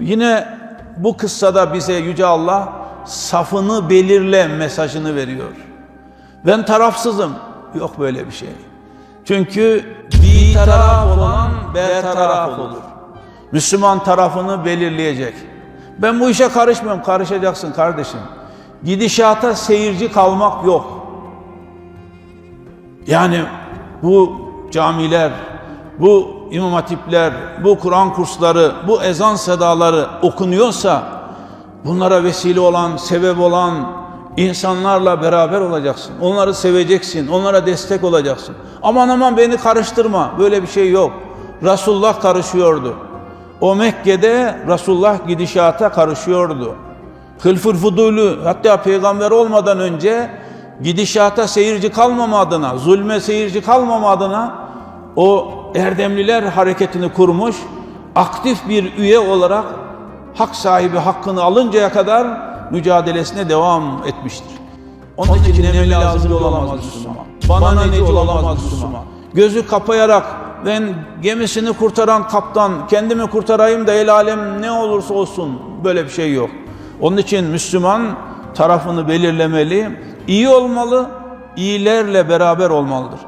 Yine bu kıssada bize Yüce Allah safını belirle mesajını veriyor. Ben tarafsızım. Yok böyle bir şey. Çünkü bir taraf olan bertaraf olur. Müslüman tarafını belirleyecek. Ben bu işe karışmıyorum. Karışacaksın kardeşim. Gidişata seyirci kalmak yok. Yani bu camiler, bu imam hatipler, bu Kur'an kursları, bu ezan sedaları okunuyorsa bunlara vesile olan, sebep olan insanlarla beraber olacaksın. Onları seveceksin, onlara destek olacaksın. Aman aman beni karıştırma. Böyle bir şey yok. Resulullah karışıyordu. O Mekke'de Resulullah gidişata karışıyordu. Hılful Fudulü hatta peygamber olmadan önce gidişata seyirci kalmama adına, zulme seyirci kalmama adına o erdemliler hareketini kurmuş, aktif bir üye olarak hak sahibi hakkını alıncaya kadar mücadelesine devam etmiştir. Onun için ne lazım olamaz Müslüman. Bana neci olamaz Müslüman. Gözü kapayarak ben gemisini kurtaran kaptan kendimi kurtarayım da el alem ne olursa olsun böyle bir şey yok. Onun için Müslüman tarafını belirlemeli, iyi olmalı, iyilerle beraber olmalıdır.